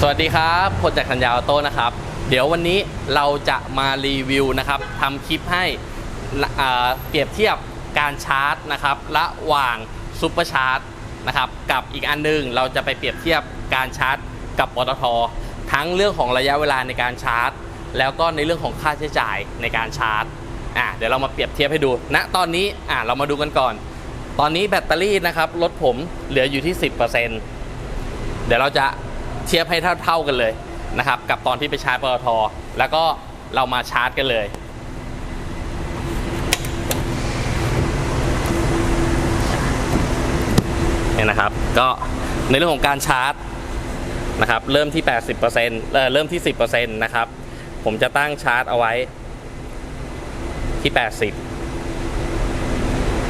สวัสดีครับพลจากธัญญาออโต้นะครับ เดี๋ยววันนี้เราจะมารีวิวนะครับทำคลิปให้เปรียบเทียบการชาร์จนะครับระหว่างซุปเปอร์ชาร์จนะครับกับอีกอันหนึงเราจะไปเปรียบเทียบการชาร์จ กับปตททั้งเรื่องของระยะเวลาในการชาร์จ แล้วก็ในเรื่องของค่าใช้จ่ายในการชาร์จอะเดี๋ยวเรามาเปรียบเทียบให้ดูณตอนนี้อะเรามาดูกันก่อน ตอนนี้แบตเตอรี่นะครับรถผมเหลืออยู่ที่ 10%เดี๋ยวเราจะ เทียบให้เท่าๆกันเลยนะครับ กับตอนที่ไปชาร์จปตทแล้วก็เรามาชาร์จกันเลยเนี่ยนะครับ ก็ในเรื่องของการชาร์จนะครับ เริ่มที่ 80%เอ่อเริ่มที่ 10%นะครับ ผมจะตั้งชาร์จเอาไว้ที่ 80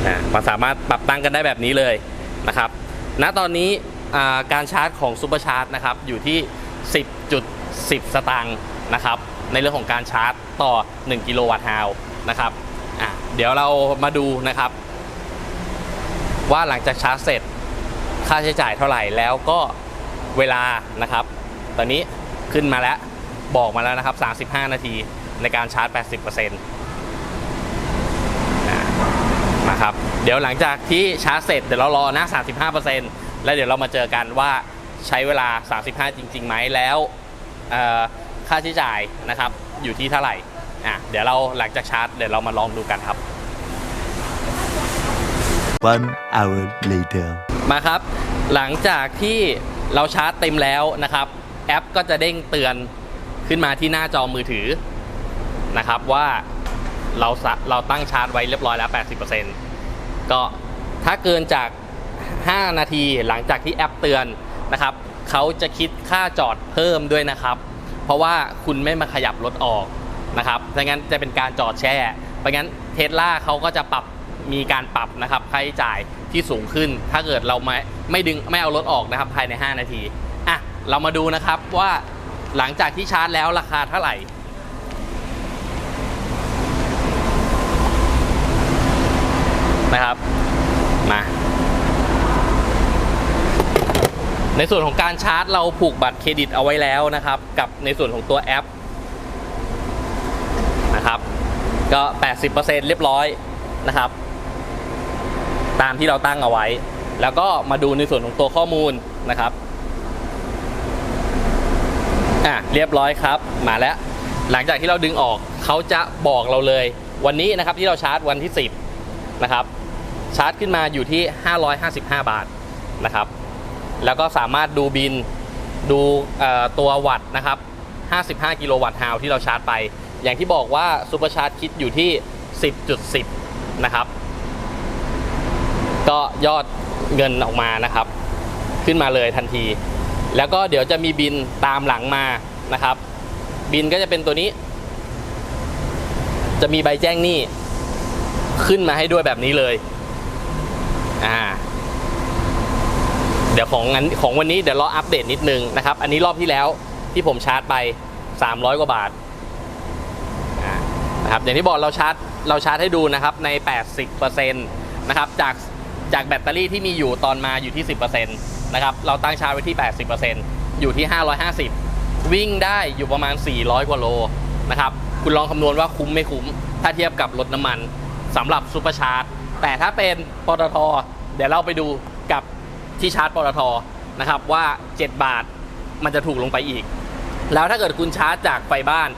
นะมันสามารถปรับตั้งกันได้แบบนี้เลยนะครับ ณตอนนี้ การชาร์จของซูเปอร์ชาร์จนะครับอยู่ที่ 10.10 สตางค์นะครับในเรื่องของการชาร์จต่อ 1 กิโลวัตต์ฮาวนะครับเดี๋ยวเรามาดูนะครับ ว่าหลังจากชาร์จเสร็จค่าใช้จ่ายเท่าไหร่แล้วก็เวลานะครับ ตอนนี้ขึ้นมาแล้วบอกมาแล้วนะครับ 35 นาทีในการชาร์จ 80%นะนะครับ เดี๋ยวหลังจากที่ชาร์จเสร็จเดี๋ยวเรารอนะ 35% แล้วเดี๋ยวเรามาเจอกันว่าใช้เวลา 35 จริงๆไหมแล้วเอ่อค่าใช้จ่ายนะครับอยู่ที่เท่าไหร่อะเดี๋ยวเราหลังจากชาร์จเดี๋ยวเรามาลองดูกันครับ One hour later. มาครับ หลังจากที่เราชาร์จเต็มแล้วนะครับ แอปก็จะเด้งเตือนขึ้นมาที่หน้าจอมือถือนะครับว่าเราสะเราตั้งชาร์จไว้เรียบร้อยแล้ว 80%ก็ถ้าเกินจาก 5 นาทีหลังจากที่แอปเตือนนะครับเขาจะคิดค่าจอดเพิ่มด้วยนะครับ เพราะว่าคุณไม่มาขยับรถออกนะครับดังนั้นจะเป็นการจอดแช่เพราะงั้นเทสลาเขาก็จะปรับมีการปรับนะครับค่าใช้จ่ายที่สูงขึ้น ถ้าเกิดเราไม่ไม่ดึงไม่เอารถออกนะครับภายใน 5 นาทีอะเรามาดูนะครับว่าหลังจากที่ชาร์จแล้วราคาเท่าไหร่นะครับมา ในส่วนของการชาร์จเราผูกบัตรเครดิตเอาไว้แล้วนะครับ กับในส่วนของตัวแอปนะครับ ก็ 80%เรียบร้อยนะครับ ตามที่เราตั้งเอาไว้ แล้วก็มาดูในส่วนของตัวข้อมูลนะครับอะเรียบร้อยครับ มาแล้ว หลังจากที่เราดึงออกเขาจะบอกเราเลย วันนี้นะครับที่เราชาร์จวันที่ 10นะครับชาร์จขึ้นมาอยู่ที่ 555 บาทนะครับ แล้วก็สามารถดูบินดูตัววัตต์นะครับ 55 กิโลวัตต์ฮาวที่เราชาร์จไป อย่างที่บอกว่าซูเปอร์ชาร์จคิดอยู่ที่ 10.10 นะครับ ก็ยอดเงินออกมานะครับ ขึ้นมาเลยทันที แล้วก็เดี๋ยวจะมีบินตามหลังมานะครับ บินก็จะเป็นตัวนี้ จะมีใบแจ้งหนี้ขึ้นมาให้ด้วยแบบนี้เลย อ่า เดี๋ยวของงั้นของวันนี้เดี๋ยวรออัปเดตนิดนึงนะครับ อันนี้รอบที่แล้วที่ผมชาร์จไป 300 กว่าบาทนะครับอย่างที่บอกเราชาร์จเราชาร์จให้ดูนะครับใน 80%นะครับจากจากแบตเตอรี่ที่มีอยู่ตอนมาอยู่ที่ 10%นะครับเราตั้งชาร์จไว้ที่ 80%อยู่ที่ 550 วิ่งได้อยู่ประมาณ 400 กว่าโลนะครับคุณลองคำนวณว่าคุ้มไม่คุ้ม ถ้าเทียบกับรถน้ำมันสำหรับซูเปอร์ชาร์จแต่ถ้าเป็นปตทเดี๋ยวเราไปดูกับ ที่ชาร์จปตทนะครับว่า 7 บาทมันจะถูกลงไปอีก แล้วถ้าเกิดคุณชาร์จจากไฟบ้าน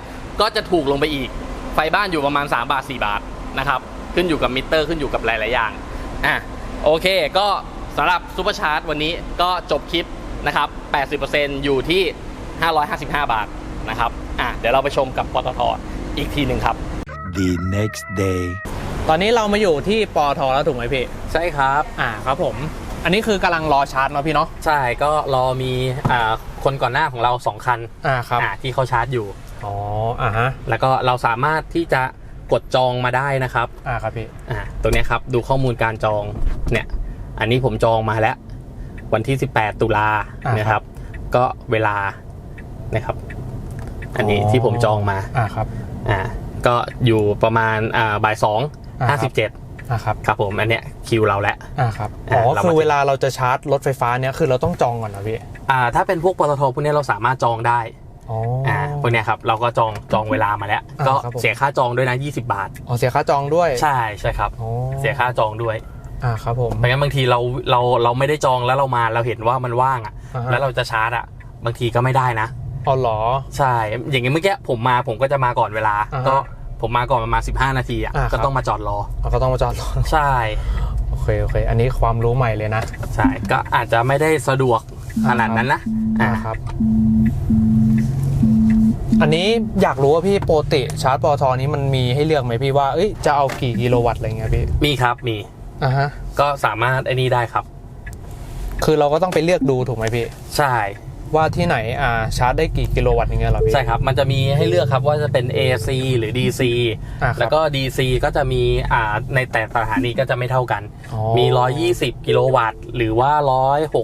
ก็จะถูกลงไปอีก ไฟบ้านอยู่ประมาณ 3 บาท 4 บาทนะครับขึ้นอยู่กับมิเตอร์ขึ้นอยู่กับหลาย ๆ อย่างอะโอเคก็สำหรับซูเปอร์ชาร์จวันนี้ก็จบคลิปนะครับ 80%อยู่ที่ 555 บาทนะครับอะเดี๋ยวเราไปชมกับปตทอีกทีหนึ่งครับ The next day. ตอนนี้เรามาอยู่ที่ปอทแล้วถูกไหมพี่ ใช่ครับ อ่าครับผม อันนี้คือกำลังรอชาร์จเนาะพี่เนาะ ใช่ก็รอมีอ่าคนก่อนหน้าของเรา2คันอ่าครับ อ่าที่เขาชาร์จอยู่ อ๋อ อ่าฮะ แล้วก็เราสามารถที่จะกดจองมาได้นะครับ อ่าครับพี่ อ่าตัวเนี้ยครับดูข้อมูลการจองเนี่ย อันนี้ผมจองมาแล้ว วันที่ 18 ตุลาอ่านะครับ ก็เวลานะครับ อันนี้อ๋อที่ผมจองมา อ่าครับ อ่าก็อยู่ประมาณอ่าบ่ายสองอ่าครัห้าบสิบเจ็ด อ่าครับครับผมอันเนี้ยคิวเราแล้วอ่าครับอ่าอ๋อเรามาคือเวลาเราจะชาร์จรถไฟฟ้าเนี้ยคือเราต้องจองก่อนนะพี่อ่าถ้าเป็นพวกปตทพวกเนี้ยเราสามารถจองได้อ๋ออ่าพวกเนี้ยครับเราก็จองจองเวลามาแล้วอ่าก็ครับผมเสียค่าจองด้วยนะ 20 บาทอ๋อเสียค่าจองด้วยใช่ใช่ครับอ๋อเสียค่าจองด้วยอ่าครับผมไม่งั้นบางทีเราเราเราไม่ได้จองแล้วเรามาเราเห็นว่ามันว่างอะอ่าฮะแล้วเราจะชาร์จอะ บางทีก็ไม่ได้นะอ๋อเหรอใช่อย่างงี้เมื่อกี้ผมมาผมก็จะมาก่อนเวลาอ่าฮะก็ ผมมาก่อนประมาณ15 นาทีอะอ่าครับ ก็ต้องมาจอดรอ เราก็ต้องมาจอดรอใช่โอเคโอเค อันนี้ความรู้ใหม่เลยนะใช่ก็อาจจะไม่ได้สะดวกขนาดนั้นนะอ่าอ่าครับ อันนี้อยากรู้ว่าพี่ปกติชาร์จปอทอนี้มันมีให้เลือกไหมพี่ว่าเอ้ยจะเอากี่กิโลวัตต์อะไรเงี้ยพี่มีครับมีอ่าฮะก็สามารถไอ้นี่ได้ครับ คือเราก็ต้องไปเลือกดูถูกไหมพี่ ใช่ ว่าที่ไหนอ่าชาร์จได้กี่กิโลวัตต์อย่างเงี้ยเหรอพี่ ใช่ครับ มันจะมีให้เลือกครับว่าจะเป็น AC หรือ DC อ่าครับแล้วก็ DC ก็จะมีอ่าในแต่สถานีก็จะไม่เท่ากัน อ๋อมี 120 กิโลวัตต์ หรือว่า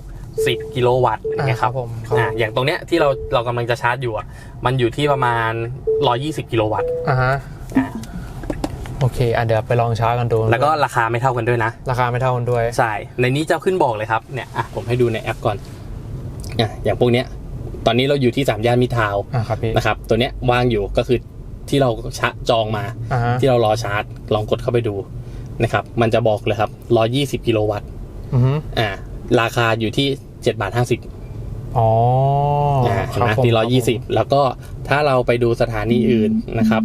160 กิโลวัตต์อย่างเงี้ยครับอ่าครับผมครับ อ่าอย่างตรงเนี้ยที่เราเรากำลังจะชาร์จอยู่อะมันอยู่ที่ประมาณ 120 กิโลวัตต์ อ่าฮะอ่า โอเคอะเดี๋ยวไปลองชาร์จกันดูแล้วก็ราคาไม่เท่ากันด้วยนะ ราคาไม่เท่ากันด้วย ใช่ ในนี้จะขึ้นบอกเลยครับ เนี่ยอะผมให้ดูในแอปก่อน อะอย่างพวกเนี้ย ตอนนี้เราอยู่ที่สามย่านมิตรทาวน์อ่าครับพี่นะครับ ตัวเนี้ยว่างอยู่ก็คือที่เราชะจองมา อ่าฮะที่เรารอชาร์จ ลองกดเข้าไปดูนะครับ มันจะบอกเลยครับ120กิโลวัตต์อือฮึอ่าราคาอยู่ที่7บาท50อ๋ออ่าคเห็นรับไหมผมที่คร้บอยยี่สิบแล้วก็ถ้าเราไปดูสถานีอื่นนะครับ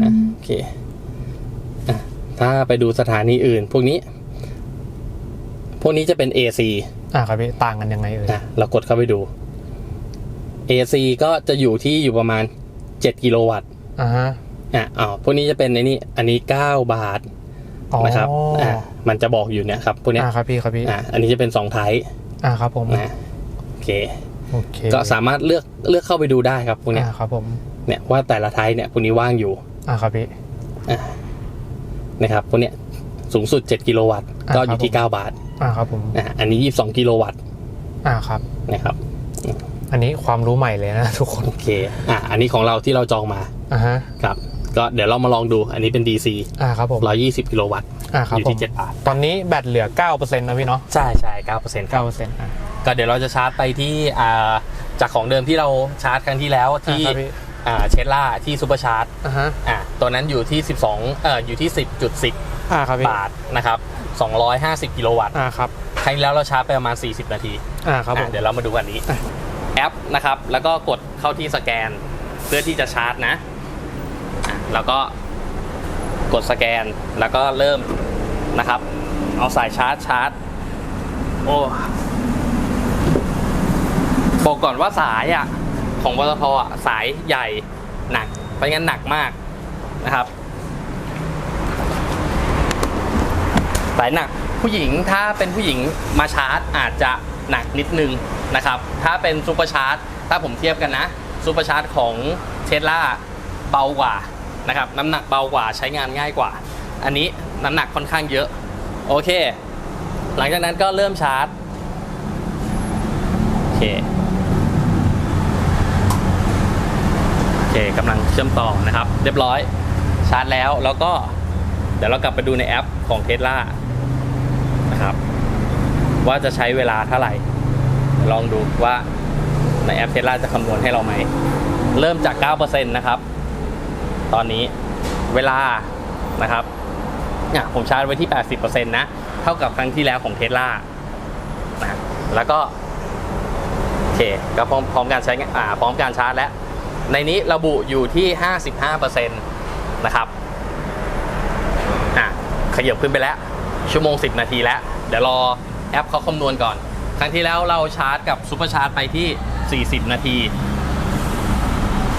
อะโอเคอะถ้าไปดูสถานีอื่น พวกนี้ พวกนี้จะเป็น AC อ่าครับพี่ต่างกันยังไงเอ่ยอะเรากดเข้าไปดู AC ก็จะอยู่ที่อยู่ประมาณ 7 กิโลวัตต์อ่าฮะอะอ๋อพวกนี้จะเป็นในนี่อันนี้ 9 บาทอ๋อนะครับอะมันจะบอกอยู่เนี่ยครับพวกเนี้ยอ่าครับพี่ครับพี่อะอันนี้จะเป็น2ไทป์อ่าครับผมนะโอเคโอเคก็สามารถเลือกเลือกเข้าไปดูได้ครับพวกเนี้ยอ่าครับผมเนี่ยว่าแต่ละไทป์เนี่ยพวกนี้ว่างอยู่อ่าครับพี่นะครับพวกเนี้ยสูงสุด 7 กิโลวัตต์อ่าก็ครับอยู่ที่ผม9บาท อ่าครับผมอะอันนี้ 22 กิโลวัตต์อ่าครับนะครับ อันนี้ความรู้ใหม่เลยนะทุกคนโอเคอะอันนี้ของเราที่เราจองมาอ่าฮะครับก็เดี๋ยวเรามาลองดูอันนี้เป็น DC อ่าครับผม120 กิโลวัตต์อ่าครับอยู่ผมที่7บาทตอนนี้แบตเหลือ 9%นะพี่เนาะใช่ใช่9%ครับ9%อ่าก็เดี๋ยวเราจะชาร์จไปที่อ่าจากของเดิมที่เราชาร์จครั้งที่แล้วที่อ่าครับพี่อ่าเชสลาที่ซูเปอร์ชาร์จอ่าฮะอะตัวนั้นอยู่ที่ 12เอ่ออยู่ที่ 10.10อ่าครับพี่บาทนะครับ 250 กิโลวัตต์อ่าครับครั้งที่แล้วเราชาร์จไปประมาณ 40 นาทีอ่าครับผอะมเดี๋ยวเรามาดูอันนี้อะแอปนะครับ แล้วก็กดเข้าที่สแกนเพื่อที่จะชาร์จนะอะแล้วก็กดสแกนแล้วก็เริ่มนะครับ เอาสายชาร์จชาร์จ โอ้บอกก่อนว่าสายอะของปตทอะสายใหญ่หนัก เพราะงั้นหนักมากนะครับายหนัก ผู้หญิงถ้าเป็นผู้หญิงมาชาร์จอาจจะหนักนิดนึงนะครับ ถ้าเป็นซูเปอร์ชาร์จถ้าผมเทียบกันนะซูเปอร์ชาร์จของเทสลาเบากว่านะครับน้ำหนักเบากว่าใช้งานง่ายกว่า อันนี้น้ำหนักค่อนข้างเยอะ โอเค หลังจากนั้นก็เริ่มชาร์จโอเคโอเคกำลังเชื่อมต่อนะครับ เรียบร้อยชาร์จแล้วแล้วก็เดี๋ยวเรากลับไปดูในแอปของเท s l a นะครับ ว่าจะใช้เวลาเท่าไหร่ ลองดูว่าในแอปเท s l a จะคำนวณให้เราไหม เริ่มจาก 9%นะครับ ตอนนี้เวลานะครับเนี่ยผมชาร์จไว้ที่ 80%นะ เท่ากับครั้งที่แล้วของเท s l a นะแล้วก็โอเคก็พร้อมพร้อมการใช้งานอ่าพร้อมการชาร์จแล้ว ในนี้ระบุอยู่ที่ 55%นะครับอะขยับขึ้นไปแล้ว ชั่วโมง 10 นาทีแล้ว เดี๋ยวรอ แอปเขาคำนวณก่อน ครั้งที่แล้วเราชาร์จกับซูเปอร์ชาร์จไปที่ 40 นาที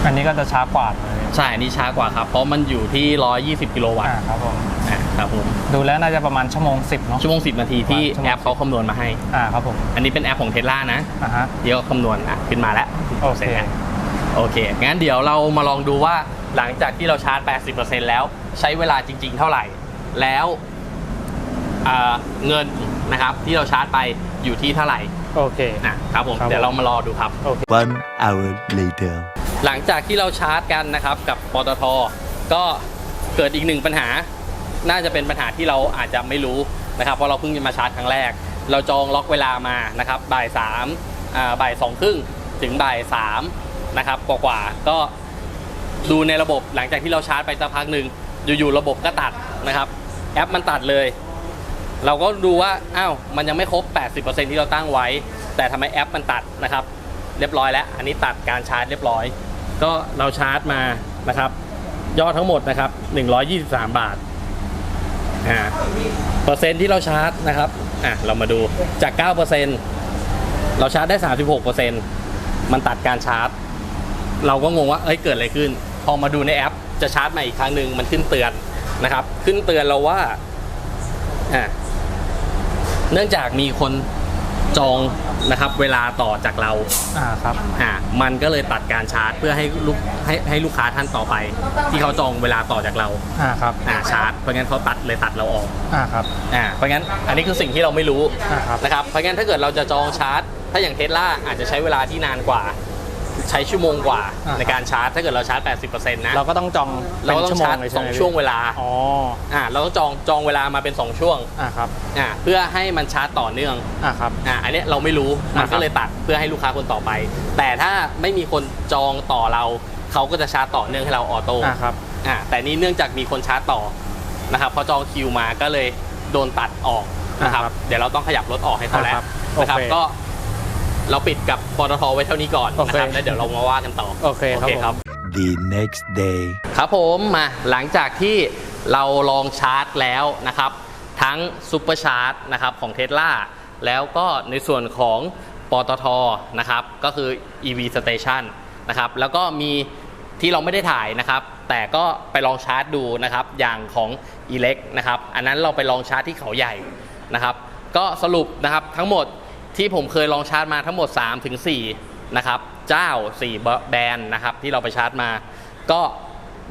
อันนี้ก็จะช้ากว่าเลยใช่อันนี้ช้ากว่าครับ เพราะมันอยู่ที่ 120 กิโลวัตอ่าต์ครับผมอะครับผมดูแล้วน่าจะประมาณชั่วโมง 10เนาะชั่วโมง 10 นาทีที่ชั่วโมงแอปเขาคำนวณมาให้ อ่าครับผมอันนี้เป็นแอปของเทสลานะ อ่าฮะที่เขาคำนวณอะขึ้นมาแล้วโอเคร็จแล้วโอเค งั้นเดี๋ยวเรามาลองดูว่าหลังจากที่เราชาร์จ 80%แล้วใช้เวลาจริง ๆ เท่าไหร่ แล้วอ่าเงิน นะครับที่เราชาร์จไปอยู่ที่เท่าไหร่โอเค นะครับผมครับผม เดี๋ยวเรามารอดูครับโอเค One hour later. หลังจากที่เราชาร์จกันนะครับกับปตทก็เกิดอีกหนึ่งปัญหา น่าจะเป็นปัญหาที่เราอาจจะไม่รู้นะครับเพราะเราเพิ่งจะมาชาร์จครั้งแรก เราจองล็อกเวลามานะครับบ่ายสามอ่าบ่ายสองครึ่งถึงบ่ายสามนะครับกว่าๆก็ดูในระบบหลังจากที่เราชาร์จไปสักพักหนึ่งอยู่ๆระบบก็ตัดนะครับ แอปมันตัดเลย เราก็ดูว่าอ้าวมันยังไม่ครบ 80%ที่เราตั้งไว้ แต่ทำไมแอปมันตัดนะครับ เรียบร้อยแล้ว อันนี้ตัดการชาร์จเรียบร้อย ก็เราชาร์จมานะครับ ยอดทั้งหมดนะครับ 123 บาทอ่าเปอร์เซ็นต์ที่เราชาร์จนะครับอะเรามาดูจาก 9%เราชาร์จได้ 36%มันตัดการชาร์จ เราก็งงว่าเอ้ยเกิดอะไรขึ้น พอมาดูในแอป จะชาร์จใหม่อีกครั้งหนึ่งมันขึ้นเตือนนะครับ ขึ้นเตือนเราว่าอะ เนื่องจากมีคนจองนะครับเวลาต่อจากเราอ่าครับ อ่ามันก็เลยตัดการชาร์จเพื่อให้ลูกให้ให้ลูกค้าท่านต่อไป ที่เขาจองเวลาต่อจากเราอ่าครับ อ่าชาร์จเพราะงั้นเขาตัดเลยตัดเราออกอ่าครับ อ่าเพราะงั้นอันนี้คือสิ่งที่เราไม่รู้อ่าครับ นะครับเพราะงั้นถ้าเกิดเราจะจองชาร์จ ถ้าอย่างเทสลาอาจจะใช้เวลาที่นานกว่า ใช้ชั่วโมงกว่าอ่า ในการชาร์จ ถ้าเกิดเราชาร์จ 80%นะ เราก็ต้องจองเราก็ป็นต้องชั่วโมชาร์จเลยสใช่องไหมช่วงเวลาอ๋ออ่าเราต้องจองจองเวลามาเป็น 2 ช่วงอ่าครับอ่าเพื่อให้มันชาร์จต่อเนื่องอ่าครับ อ่าอันเนี้ยเราไม่รู้มันอ่าครัก็บ เลยตัดเพื่อให้ลูกค้าคนต่อไป แต่ถ้าไม่มีคนจองต่อเราเขาก็จะชาร์จต่อเนื่องให้เราออโต้อ่าครับอ่าแต่นี่เนื่องจากมีคนชาร์จต่อนะครับพอจองคิวมาก็เลยโดนตัดออกนะครับอ่าครับเดี๋ยวเราต้องขยับรถออกให้เขาแล้วอ่าครับนะครับโอเค ก็ เราปิดกับปตทไว้เท่านี้ก่อนโอนะเคครับแล้วเดี๋ยวเรามาว่ากันต่อโอเคครับผมครับ The next day. ครับผมมาหลังจากที่เราลองชาร์จแล้วนะครับ ทั้งซูเปอร์ชาร์จนะครับของเท s l a แล้วก็ในส่วนของปตทนะครับ ก็คือ EV Station นะครับ แล้วก็มีที่เราไม่ได้ถ่ายนะครับ แต่ก็ไปลองชาร์จดูนะครับ อย่างของ e l e c นะครับ อันนั้นเราไปลองชาร์จที่เขาใหญ่นะครับ ก็สรุปนะครับทั้งหมด ที่ผมเคยลองชาร์จมาทั้งหมด 3-4นะครับ เจ้า 4 แบรนด์นะครับ ที่เราไปชาร์จมา ก็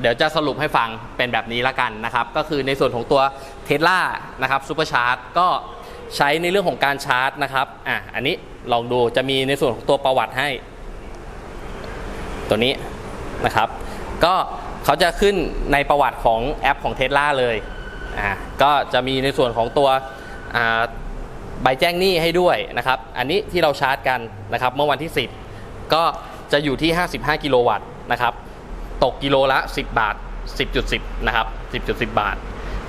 เดี๋ยวจะสรุปให้ฟังเป็นแบบนี้ละกันนะครับ ก็คือในส่วนของตัวเท s l a นะครับซูเปอร์ชาร์จก็ใช้ในเรื่องของการชาร์จนะครับอะอันนี้ลองดูจะมีในส่วนของตัวประวัติให้ ตัวนี้นะครับ ก็เขาจะขึ้นในประวัติของแอปของเท s l a เลยอ่าก็จะมีในส่วนของตัวอ่า ใบแจ้งหนี้ให้ด้วยนะครับ อันนี้ที่เราชาร์จกันนะครับ เมื่อวันที่ 10 ก็จะอยู่ที่ 55 กิโลวัตต์นะครับ ตกกิโลละ 10 บาท 10.10 นะครับ 10.10 บาท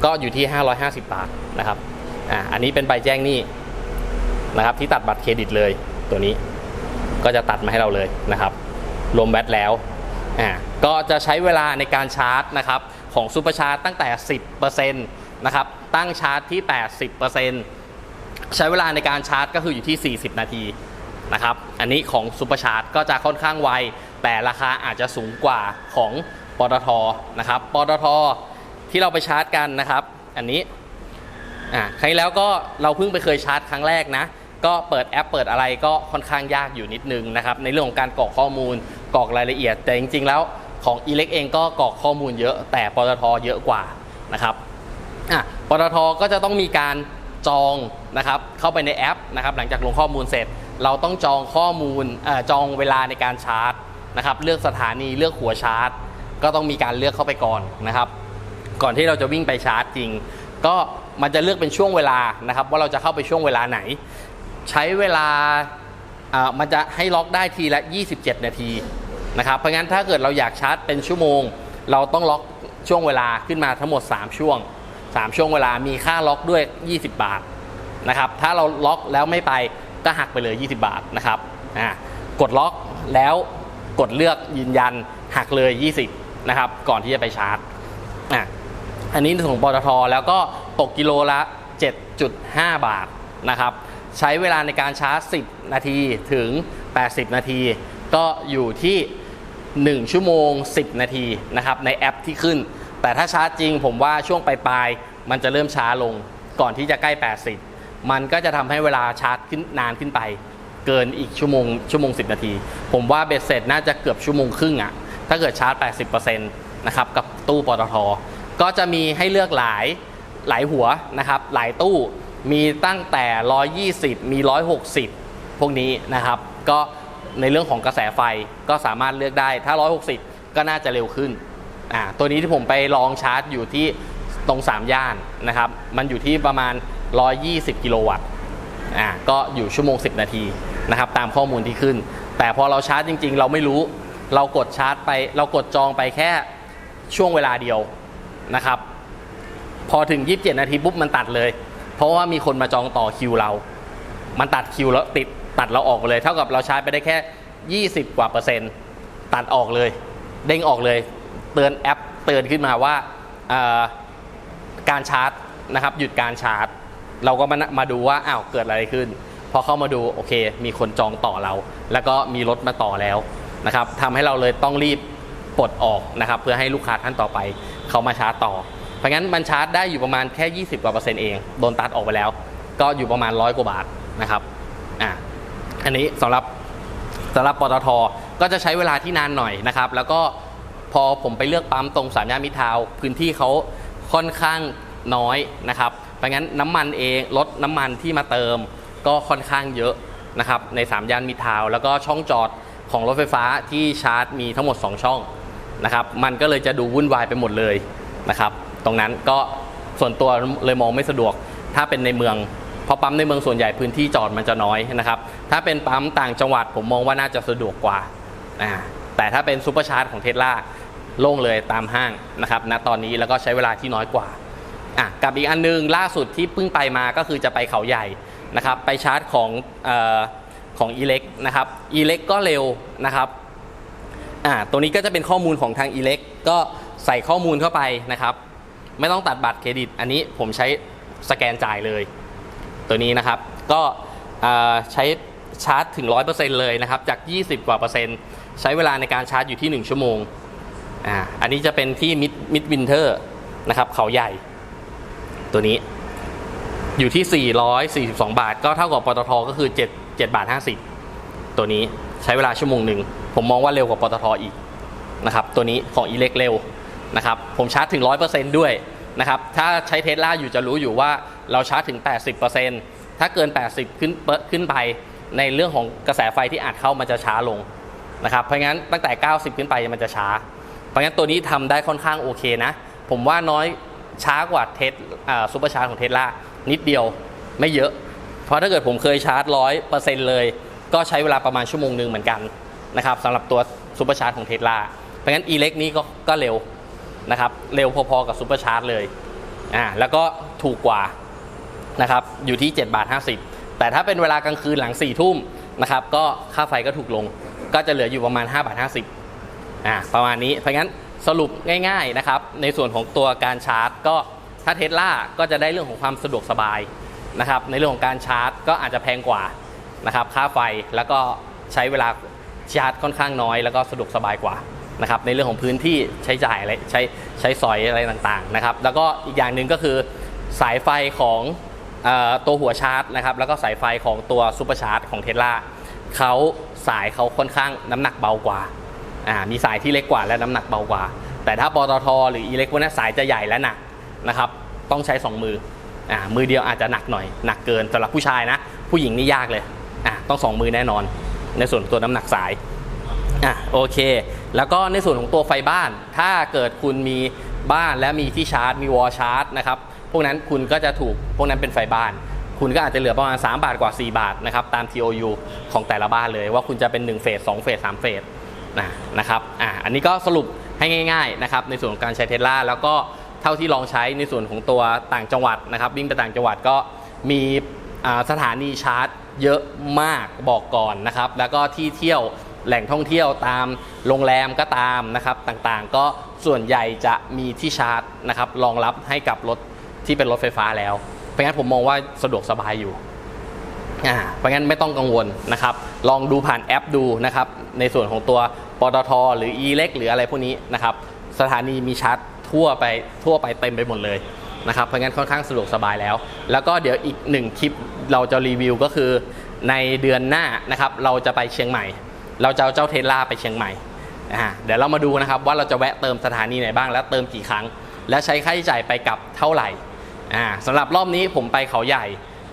ก็อยู่ที่ 550 บาทนะครับ อ่า อันนี้เป็นใบแจ้งหนี้นะครับที่ตัดบัตรเครดิตเลยตัวนี้ ก็จะตัดมาให้เราเลยนะครับ รวมแบตแล้ว อ่า ก็จะใช้เวลาในการชาร์จนะครับของซูเปอร์ชาร์จตั้งแต่ 10%นะครับ ตั้งชาร์จที่ 80% ใช้เวลาในการชาร์จก็คืออยู่ที่ 40 นาทีนะครับ อันนี้ของซูเปอร์ชาร์จก็จะค่อนข้างไว แต่ราคาอาจจะสูงกว่าของปตทนะครับ ปตทที่เราไปชาร์จกันนะครับ อันนี้อ่าครั้งแล้วก็เราเพิ่งไปเคยชาร์จครั้งแรกนะ ก็เปิดแอปเปิดอะไรก็ค่อนข้างยากอยู่นิดนึงนะครับ ในเรื่องของการกรอกข้อมูลกรอกรายละเอียด แต่จริง ๆ แล้วของ e l e c เองก็กรอกข้อมูลเยอะ แต่ปตทเยอะกว่านะครับอะปตทก็จะต้องมีการ จองนะครับเข้าไปในแอปนะครับหลังจากลงข้อมูลเสร็จ เราต้องจองข้อมูลอจองเวลาในการชาร์จนะครับเลือกสถานีเลือกหัวชาร์จ ก็ต้องมีการเลือกเข้าไปก่อนนะครับ ก่อนที่เราจะวิ่งไปชาร์จจริง ก็มันจะเลือกเป็นช่วงเวลานะครับว่าเราจะเข้าไปช่วงเวลาไหน ใช้เวลาอ่ามันจะให้ล็อกได้ทีละ 27 นาทีนะครับเพราะงั้นถ้าเกิดเราอยากชาร์จเป็นชั่วโมง เราต้องล็อกช่วงเวลาขึ้นมาทั้งหมด 3 ช่วง 3 ช่วงเวลามีค่าล็อกด้วย 20 บาทนะครับถ้าเราล็อกแล้วไม่ไปก็หักไปเลย 20 บาทนะครับอ่ากดล็อกแล้วกดเลือกยืนยันหักเลย 20นะครับก่อนที่จะไปชาร์จอะอันนี้ส่วนของปตทแล้วก็ตกกิโลละ 7.5 บาทนะครับใช้เวลาในการชาร์จ 10 นาทีถึง 80 นาที ก็อยู่ที่ 1 ชั่วโมง 10 นาทีนะครับในแอปที่ขึ้น แต่ถ้าชาร์จจริงผมว่าช่วงปลายๆมันจะเริ่มช้าลงก่อนที่จะใกล้ 80 มันก็จะทำให้เวลาชาร์จขึ้นนานขึ้นไป เกินอีกชั่วโมงชั่วโมง 10 นาที ผมว่าเบ็ดเสร็จน่าจะเกือบชั่วโมงครึ่งอะถ้าเกิดชาร์จ 80%นะครับกับตู้ปตทก็จะมีให้เลือกหลายหลายหัวนะครับ หลายตู้มีตั้งแต่ 120 มี 160 พวกนี้นะครับ ก็ในเรื่องของกระแสไฟก็สามารถเลือกได้ถ้า 160 ก็น่าจะเร็วขึ้น อ่าตัวนี้ที่ผมไปลองชาร์จอยู่ที่ตรง 3 ย่านนะครับ มันอยู่ที่ประมาณ 120 กิโลวัตต์อ่าก็อยู่ชั่วโมง 10 นาทีนะครับ ตามข้อมูลที่ขึ้น แต่พอเราชาร์จจริง ๆ เราไม่รู้ เรากดชาร์จไป เรากดจองไปแค่ช่วงเวลาเดียวนะครับ พอถึง 27 นาทีปุ๊บมันตัดเลย เพราะว่ามีคนมาจองต่อคิวเรา มันตัดคิวแล้วติดตัดเราออกเลย เท่ากับเราชาร์จไปได้แค่ 20 กว่าเปอร์เซ็นต์ ตัดออกเลย เด้งออกเลย เตือนแอปเตือนขึ้นมาว่าการชาร์จนะครับหยุดการชาร์จ เราก็มามาดูว่าอ้าวเกิดอะไรขึ้น พอเข้ามาดูโอเค มีคนจองต่อเรา แล้วก็มีรถมาต่อแล้วนะครับทำให้เราเลยต้องรีบปลดออกนะครับ เพื่อให้ลูกค้าท่านต่อไปเขามาชาร์จต่อ เพราะงั้นมันชาร์จได้อยู่ประมาณแค่ 20กว่าเปอร์เซ็นต์เองโดนตัดออกไปแล้ว ก็อยู่ประมาณร้อยกว่าบาทนะครับอะอันนี้สำหรับสำหรับปตทก็จะใช้เวลาที่นานหน่อยนะครับ แล้วก็ พอผมไปเลือกปั๊มตรงสามย่านมิทาวพื้นที่เขาค่อนข้างน้อยนะครับเพราะงั้นน้ำมันเองรถน้ำมันที่มาเติมก็ค่อนข้างเยอะนะครับในสามย่านมิทาวแล้วก็ช่องจอดของรถไฟฟ้าที่ชาร์จมีทั้งหมด 2 ช่องนะครับมันก็เลยจะดูวุ่นวายไปหมดเลยนะครับตรงนั้นก็ส่วนตัวเลยมองไม่สะดวกถ้าเป็นในเมืองเพราะปั๊มในเมืองส่วนใหญ่พื้นที่จอดมันจะน้อยนะครับถ้าเป็นปั๊มต่างจังหวัดผมมองว่าน่าจะสะดวกกว่าอ่าแต่ถ้าเป็นซูเปอร์ชาร์จของเทสลา โล่งเลยตามห้างนะครับณตอนนี้แล้วก็ใช้เวลาที่น้อยกว่าอะกับอีกอันนึงล่าสุดที่เพิ่งไปมาก็คือจะไปเขาใหญ่นะครับไปชาร์จของออของ e เล็กนะครับ e เล็กก็เร็วนะครับอ่าตัวนี้ก็จะเป็นข้อมูลของทาง e เล็กก็ใส่ข้อมูลเข้าไปนะครับ ไม่ต้องตัดบัตรเครดิต อันนี้ผมใช้สแกนจ่ายเลย ตัวนี้นะครับก็ใช้ชาร์จถึง 100%เลยนะครับจาก 20 กว่าเปอร์เซ็นต์ใช้เวลาในการชาร์จอยู่ที่ 1 ชั่วโมง อ่าอันนี้จะเป็นที่มิดมิดวินเทอร์นะครับ เขาใหญ่ ตัวนี้ อยู่ที่ 442 บาท ก็เท่ากับปตทก็คือ 7 7บาท 50 ตัวนี้ใช้เวลาชั่วโมงหนึ่ง ผมมองว่าเร็วกว่าปตทอีกนะครับ ตัวนี้ของอีเล็กเร็วนะครับ ผมชาร์จถึง 100%ด้วยนะครับ ถ้าใช้เทสลาอยู่จะรู้อยู่ว่าเราชาร์จถึง 80%ถ้าเกิน 80 ขึ้นเปิดขึ้นไปในเรื่องของกระแสไฟที่อาจเข้ามันจะช้าลงนะครับ เพราะงั้นตั้งแต่ 90 ขึ้นไปมันจะช้า ราะงั้นตัวนี้ทำได้ค่อนข้างโอเคนะ ผมว่าน้อยช้ากว่าเทสซูเปอร์ชาร์จของเทสลานิดเดียวไม่เยอะ เพราะถ้าเกิดผมเคยชาร์จร้อยเปอร์เซ็นต์เลย ก็ใช้เวลาประมาณชั่วโมงหนึ่งเหมือนกันนะครับสำหรับตัวซูเปอร์ชาร์จของเทสลาเพราะงั้น e เล็กนี้ก็ก็เร็วนะครับเร็วพอๆกับซูเปอร์ชาร์จเลยอ่าแล้วก็ถูกกว่านะครับอยู่ที่7บาท50 แต่ถ้าเป็นเวลากลางคืนหลัง4ี่ทุ่มนะครับก็ค่าไฟก็ถูกลงก็จะเหลืออยู่ประมาณ5บาท50 อ่าประมาณนี้เพราะงั้นสรุปง่ายๆนะครับในส่วนของตัวการชาร์จ ก็ถ้าเทสลาก็จะได้เรื่องของความสะดวกสบายนะครับในเรื่องของการชาร์จ ก็อาจจะแพงกว่านะครับค่าไฟแล้วก็ใช้เวลาชาร์จค่อนข้างน้อย แล้วก็สะดวกสบายกว่านะครับในเรื่องของพื้นที่ใช้จ่ายอะไรใช้ใช้สอยอะไรต่างๆนะครับแล้วก็อีกอย่างหนึ่งก็คือสายไฟของออตัวหัวชาร์จนะครับแล้วก็สายไฟของตัวซูเปอร์ชาร์จของเทสลาเขาสายเขาค่อนข้างน้ำหนักเบากว่า อ่ามีสายที่เล็กกว่าและน้ำหนักเบากว่า แต่ถ้าปตทหรืออีเล็กพวกนี้สายจะใหญ่และหนักนะครับ ต้องใช้ 2 มืออ่ามือเดียวอาจจะหนักหน่อยหนักเกินสำหรับผู้ชายนะ ผู้หญิงนี่ยากเลยอ่าต้อง2มือแน่นอน ในส่วนตัวน้ำหนักสายอะโอเค แล้วก็ในส่วนของตัวไฟบ้าน ถ้าเกิดคุณมีบ้านและมีที่ชาร์จ มีวอลชาร์จนะครับพวกนั้นคุณก็จะถูกพวกนั้นเป็นไฟบ้าน คุณก็อาจจะเหลือประมาณ 3 บาทกว่า 4 บาทนะครับตาม TOU ของแต่ละบ้านเลยว่าคุณจะเป็น 1 เฟส 2 เฟส 3 เฟส นะนะครับอ่าอันนี้ก็สรุปให้ง่ายๆนะครับในส่วนของการใช้เทสลาแล้วก็เท่าที่ลองใช้ในส่วนของตัวต่างจังหวัดนะครับวิ่งไปต่างจังหวัดก็มีสถานีชาร์จเยอะมากบอกก่อนนะครับ แล้วก็ที่เที่ยวแหล่งท่องเที่ยวตามโรงแรมก็ตามนะครับต่างๆ ก็ส่วนใหญ่จะมีที่ชาร์จนะครับรองรับให้กับรถที่เป็นรถไฟฟ้าแล้ว เพราะงั้นผมมองว่าสะดวกสบายอยู่อ่าเพราะงั้นไม่ต้องกังวลนะครับ ลองดูผ่านแอปดูนะครับ ในส่วนของตัว ปตทหรือ e เล็กหรืออะไรพวกนี้นะครับ สถานีมีชาร์จทั่วไปทั่วไปเต็มไปหมดเลยนะครับเพราะงั้นค่อนข้างสะดวกสบายแล้ว แล้วก็เดี๋ยวอีกหนึ่งคลิปเราจะรีวิวก็คือในเดือนหน้านะครับเราจะไปเชียงใหม่ เราจะเอาเจ้าเทสลาไปเชียงใหม่เดี๋ยวเรามาดูนะครับว่าเราจะแวะเติมสถานีไหนบ้างและเติมกี่ครั้ง และใช้ค่าใช้จ่ายไปกับเท่าไหร่อ่าสำหรับรอบนี้ผมไปเขาใหญ่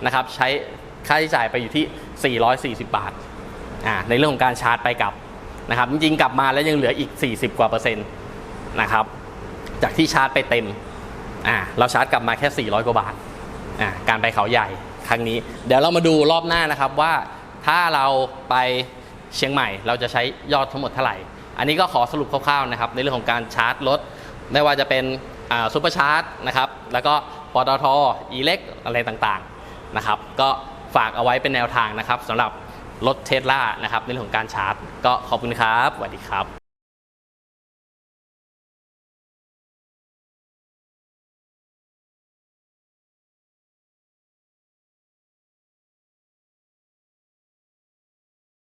นะครับใช้ค่าใช้จ่ายไปอยู่ที่ 440 บาทอ่าในเรื่องของการชาร์จไปกลับ นะครับจริงๆกลับมาแล้วยังเหลืออีก 40 กว่าเปอร์เซ็นต์นะครับจากที่ชาร์จไปเต็มอ่าเราชาร์จกลับมาแค่ 400 กว่าบาทอ่าการไปเขาใหญ่ครั้งนี้ เดี๋ยวเรามาดูรอบหน้านะครับว่าถ้าเราไปเชียงใหม่ เราจะใช้ยอดทั้งหมดเท่าไหร่ อันนี้ก็ขอสรุปคร่าวๆนะครับในเรื่องของการชาร์จรถไม่ว่าจะเป็นซูเปอร์ชาร์จนะครับแล้วก็ปตทอีเล็กอะไรต่างๆนะครับก็ฝากเอาไว้เป็นแนวทางนะครับสำหรับรถเทสลานะครับในเรื่องของการชาร์จ ก็ขอบคุณครับสวัสดีครับ